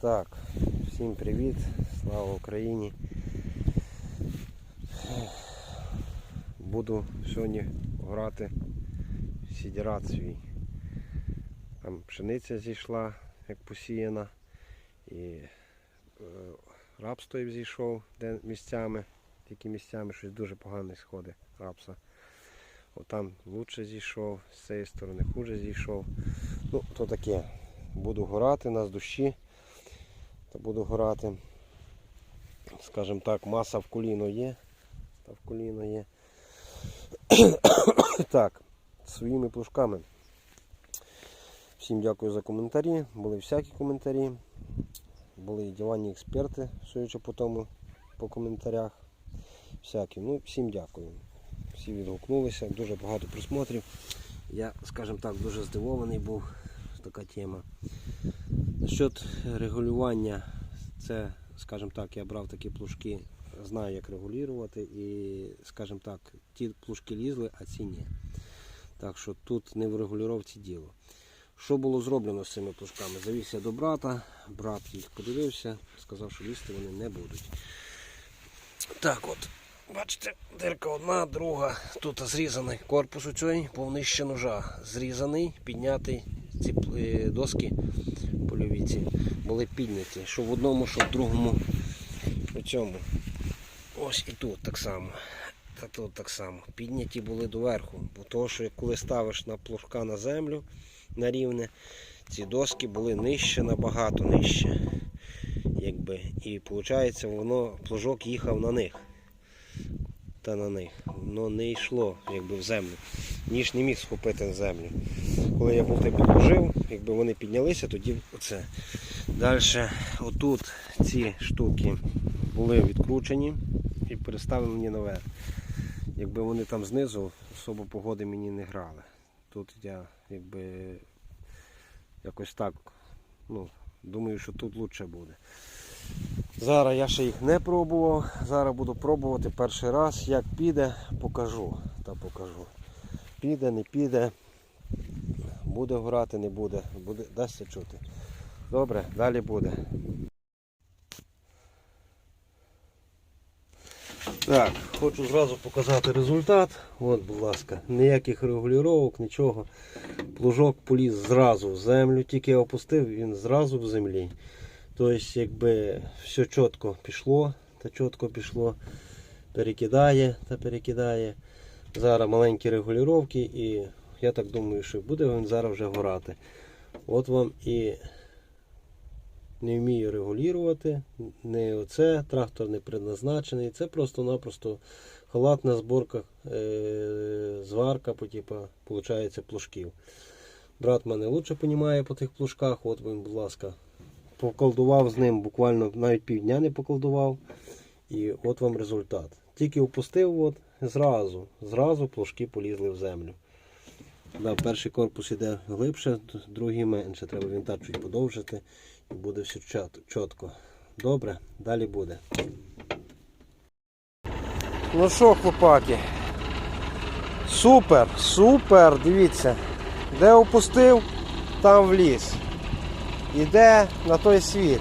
Так, всім привіт, слава Україні. Буду сьогодні грати в сідірат свій. Там пшениця зійшла, як посіяна, і е, рапс той зійшов де місцями, тільки місцями щось дуже погане сходи рапса. От там лучше зійшов, з цієї сторони хуже зійшов. Ну, то таке. Буду горати на з душі та буду горати. Скажімо так, маса в коліно є. Та в коліно є. так, своїми плужками. Всім дякую за коментарі. Були всякі коментарі. Були і диванні експерти, судячи по тому, по коментарях. Всякі. Ну, всім дякую. Всі відгукнулися, дуже багато просмотрів. Я, скажімо так, дуже здивований був. Така тема. Насчет регулювання, це, скажімо так, я брав такі плужки, знаю, як регулювати, і, скажімо так, ті плужки лізли, а ці ні. Так що тут не в регулювання діло. Що було зроблено з цими плужками? Завіз я до брата, брат їх подивився, сказав, що лізти вони не будуть. Так от, бачите, дирка одна, друга. Тут зрізаний корпус у цій, повнища ножа. Зрізаний, піднятий ці е, доски польові ці були підняті. Що в одному, що в другому у цьому. Ось і тут так само. Та тут так само. Підняті були доверху. Бо того, що коли ставиш на плужка на землю на рівне, ці доски були нижче, набагато нижче. Якби. І виходить, воно плужок їхав на них. Та на них. Воно не йшло якби, в землю. Ніж не міг схопити землю. Коли я був підложив, якби вони піднялися, тоді оце. Далі, отут ці штуки були відкручені і переставлені наверх. Якби вони там знизу, особо погоди мені не грали. Тут я якби якось так, ну, думаю, що тут краще буде. Зараз я ще їх не пробував. Зараз буду пробувати перший раз. Як піде, покажу. Та покажу. Піде, не піде. Буде грати, не буде. буде дасться чути. Добре, далі буде. Так, хочу зразу показати результат. От, будь ласка, ніяких регулювань, нічого. Плужок поліз зразу в землю, тільки я опустив, він зразу в землі. Тобто, якби все чітко пішло, та чітко пішло, перекидає та перекидає. Зараз маленькі регулювання і я так думаю, що буде він зараз вже горати. От вам і не вмію регулювати. Не оце, трактор не предназначений. Це просто-напросто халатна зборка, е- зварка по типу, виходить, плужків. Брат мене лучше розуміє по тих плужках. От він, будь ласка, поколдував з ним, буквально навіть півдня не поколдував. І от вам результат. Тільки опустив, от, зразу, зразу плужки полізли в землю. Да, перший корпус йде глибше, другий менше. Треба вінта чуть подовжити і буде все чітко. Добре, далі буде. Ну що, хлопаки? Супер, супер, дивіться. Де опустив, там вліз. Іде на той світ.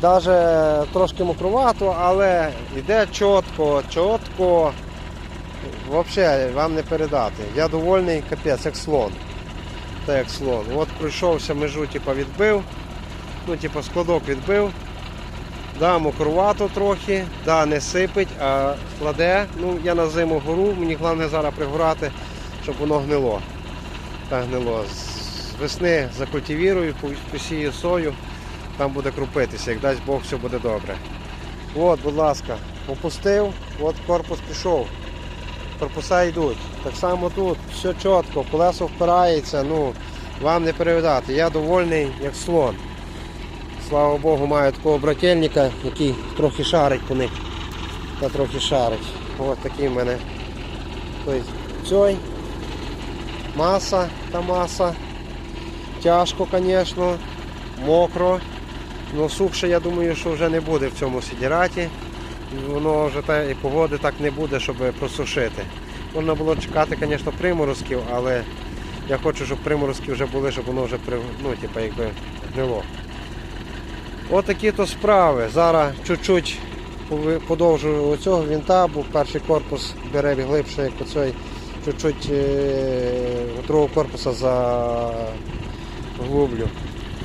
Даже трошки мокровато, але йде чітко, чітко. Взагалі вам не передати. Я довольний, капець, як слон. Та як слон. От пройшовся межу, типу, відбив. Ну, типу, складок відбив. Да, мокрувато трохи, да, не сипить, а кладе. Ну, я на зиму гору, мені головне зараз пригорати, щоб воно гнило. Так гнило. З весни закультивірую, посію сою, там буде крупитися, як дасть Бог, все буде добре. От, будь ласка, опустив, от корпус пішов корпуса йдуть. Так само тут все чітко, колесо впирається, ну, вам не перевідати. Я довольний, як слон. Слава Богу, маю такого брательника, який трохи шарить по них. Та трохи шарить. Ось такий в мене. Тобто, цей. Маса та маса. Тяжко, звісно, мокро. Ну, сухше, я думаю, що вже не буде в цьому сідіраті. Воно вже та, і погоди так не буде, щоб просушити. Можна було чекати, звісно, приморозків, але я хочу, щоб приморозки вже були, щоб воно вже ну, типу, якби гнило. Отакі то справи. Зараз чуть-чуть подовжую оцього вінта, бо перший корпус бере глибше, як оцей, чуть-чуть е, другого корпуса заглублю.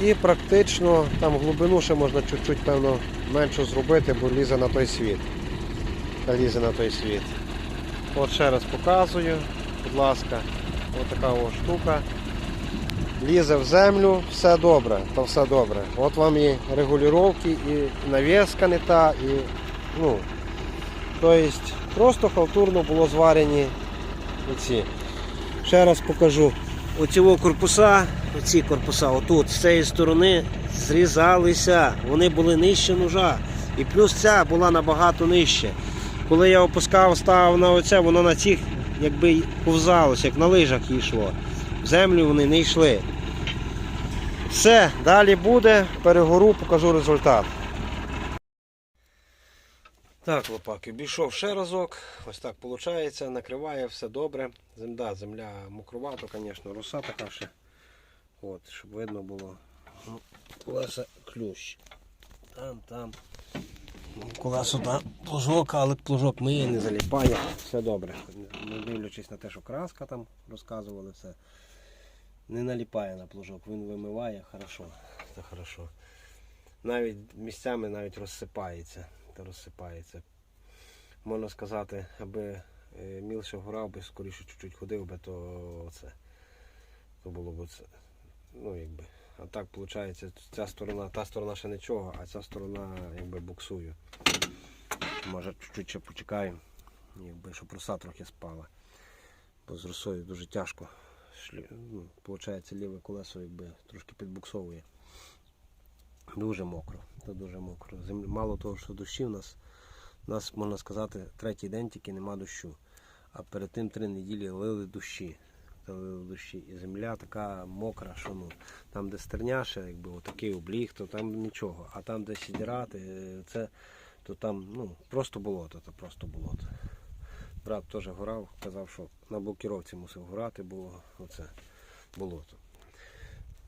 І практично там глибину ще можна чуть-чуть певно меншу зробити, бо лізе на той світ. Лізе на той світ. От ще раз показую, будь ласка, отака ось штука. Лізе в землю, все добре, то все добре. От вам і регулювання, і навіска не та, і ну, тобто просто халтурно було зварені оці. Ще раз покажу. Оці корпуса, оці корпуса, отут, з цієї сторони зрізалися. Вони були нижче ножа. І плюс ця була набагато нижче. Коли я опускав, ставив на оце, воно на цих якби повзалося, як на лижах йшло. В землю вони не йшли. Все, далі буде, перегору, покажу результат. Так, лопаки, обійшов ще разок. Ось так виходить, накриває все добре. Земля, земля мокрувата, звісно, роса така ще. От, щоб видно було. Ну, Колеса ключ. Там, там. Ну, Колесо там плужок, але плужок миє, не заліпає. Все добре. Не дивлячись на те, що краска там розказували все. Не наліпає на плужок, він вимиває хорошо. Це хорошо. Навіть місцями навіть розсипається. Та розсипається. Можна сказати, аби е, мілше горав би, скоріше чуть-чуть ходив би, то це. То було б це. Ну якби. А так виходить, ця сторона, та сторона ще нічого, а ця сторона якби буксує. Може чуть-чуть ще почекаю, якби, щоб роса трохи спала. Бо з росою дуже тяжко. Ну, Получається, ліве колесо якби трошки підбуксовує. Дуже мокро. Це дуже мокро. Землі... Мало того, що дощі у нас, у нас, можна сказати, третій день тільки нема дощу. А перед тим три неділі лили дощі. Лили дощі. І земля така мокра, що ну, там, де стерняше, якби отакий обліг, то там нічого. А там, де сідірати, е, це, то там ну, просто болото, то просто болото. Брат теж горав, казав, що на блокіровці мусив горати, бо оце болото.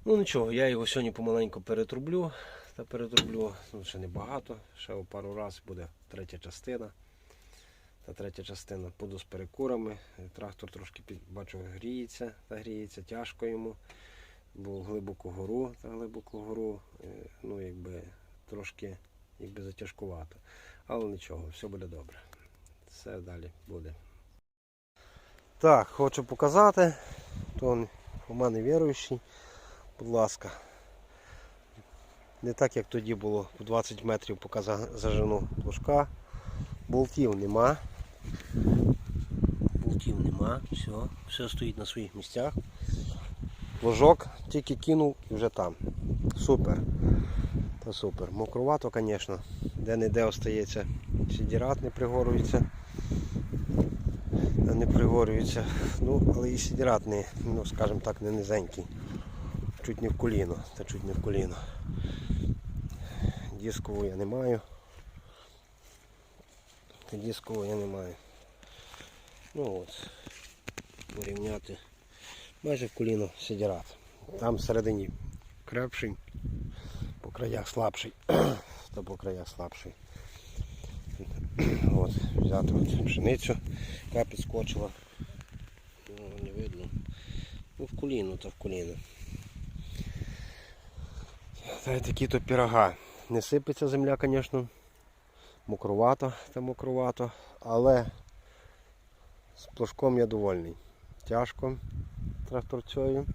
Ну нічого, я його сьогодні помаленьку перетрублю. Та перетрублю, ну ще не багато, ще пару разів буде третя частина. Та третя частина буду з перекурами. Трактор трошки бачу гріється, та гріється, тяжко йому. Бо глибоку гору та глибоку гору, е, ну якби трошки якби затяжкувато. Але нічого, все буде добре. Все далі буде. Так, хочу показати. То у мене віруючий. Будь ласка. Не так як тоді було по 20 метрів поки зажену плужка. Болтів нема. Болтів нема. Все, все стоїть на своїх місцях. Плужок тільки кинув і вже там. Супер. Та супер. Мокрувато, звісно. Де-не-де остається. Сідірат не пригорюється. Не пригорюється. Ну, але і сідірат не, ну, скажімо так, не низенький. Чуть не в коліно. Та чуть не в коліно. Дискову я не маю. Та Дискову я не маю. Ну от. Порівняти. Майже в коліно сидірат. Там всередині крепший, по краях слабший. Та по краях слабший. От, взяти от пшеницю, яка підскочила. Ну, не видно. Ну, в коліно, то в коліно. Та й такі то пірога. Не сипеться земля, звісно. Мокрувато та мокрувато, але з плужком я довольний. Тяжко тракторцею.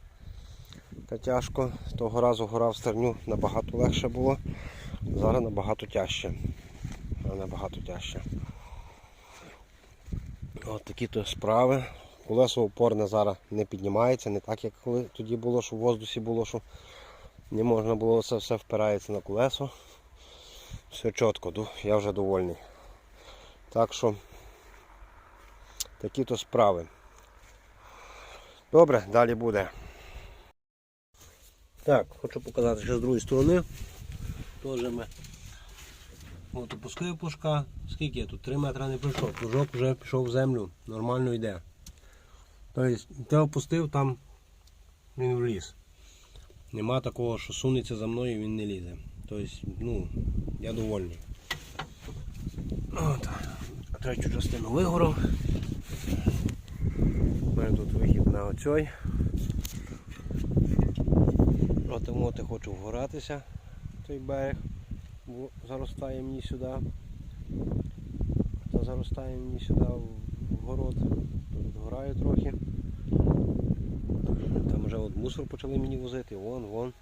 Та тяжко. Того разу горав стерню набагато легше було. Зараз набагато тяжче. Набагато тяжче. От такі то справи. Колесо опорне зараз не піднімається, не так як коли тоді було, що в воздусі було, що не можна було це все впирається на колесо. Все чітко, я вже довольний. Так що такі то справи. Добре, далі буде. Так, хочу показати ще з другої сторони. Теж ми от опускаю плужка. Скільки я тут? 3 метри не пройшов. Плужок вже пішов в землю, нормально йде. Тобто, ти опустив, там він вліз. Нема такого, що сунеться за мною і він не лізе. Тобто, ну, я довольний. От. Третю частину вигоров. У мене тут вихід на оцей. От я хочу вгоратися той берег, бо заростає мені сюди. Та заростає мені сюди в город. Тут відгораю трохи. Мусор почали мені возити, вон, вон.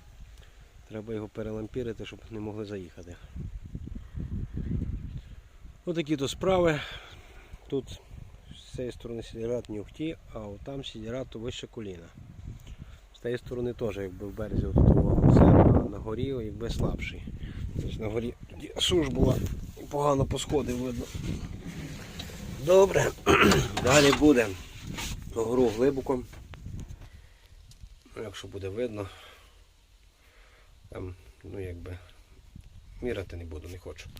Треба його перелампірити, щоб не могли заїхати. Отакі то справи. Тут з цієї сторони сідірат нюхті, а от там сідірат то вище коліна. З тієї сторони теж, якби в березі от того це, а на горі якби слабший. Тобто на горі суш була погано по сходи видно. Добре, далі буде. На гору глибоко. Якщо буде видно, там, ну якби, міряти не буду, не хочу.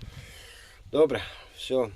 Добре, все,